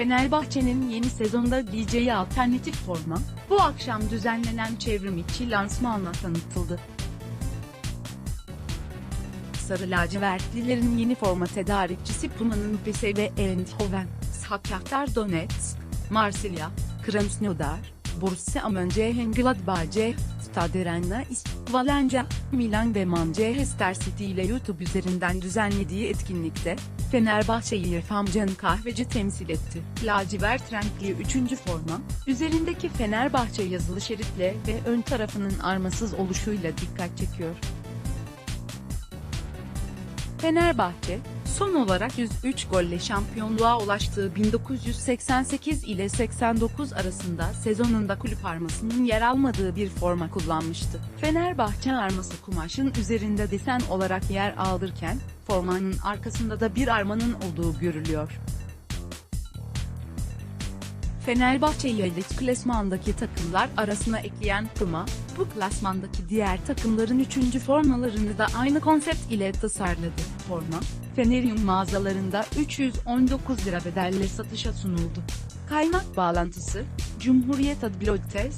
Fenerbahçe'nin yeni sezonda giyeceği alternatif forma, bu akşam düzenlenen çevrim içi lansmanla tanıtıldı. Sarı lacivertlilerin yeni forma tedarikçisi Puma'nın PSV Eindhoven, Shakhtar Donetsk, Marsilya, Krasnodar, Borussia Mönchengladbach, Stade Rennes, Valencia, Milan ve Manchester City ile YouTube üzerinden düzenlediği etkinlikte, Fenerbahçe'yi İrfan Can Kahveci temsil etti. Lacivert renkli 3. forma, üzerindeki Fenerbahçe yazılı şeritle ve ön tarafının armasız oluşuyla dikkat çekiyor. Fenerbahçe, son olarak 103 golle şampiyonluğa ulaştığı 1988 ile 89 arasında sezonunda kulüp armasının yer almadığı bir forma kullanmıştı. Fenerbahçe arması kumaşın üzerinde desen olarak yer alırken, formanın arkasında da bir armanın olduğu görülüyor. Fenerbahçe'yi elit klasmandaki takımlar arasına ekleyen Puma, bu klasmandaki diğer takımların üçüncü formalarını da aynı konsept ile tasarladı. Forma, Feneryum mağazalarında 319 lira bedelle satışa sunuldu. Kaynak bağlantısı, Cumhuriyet Adblogtes,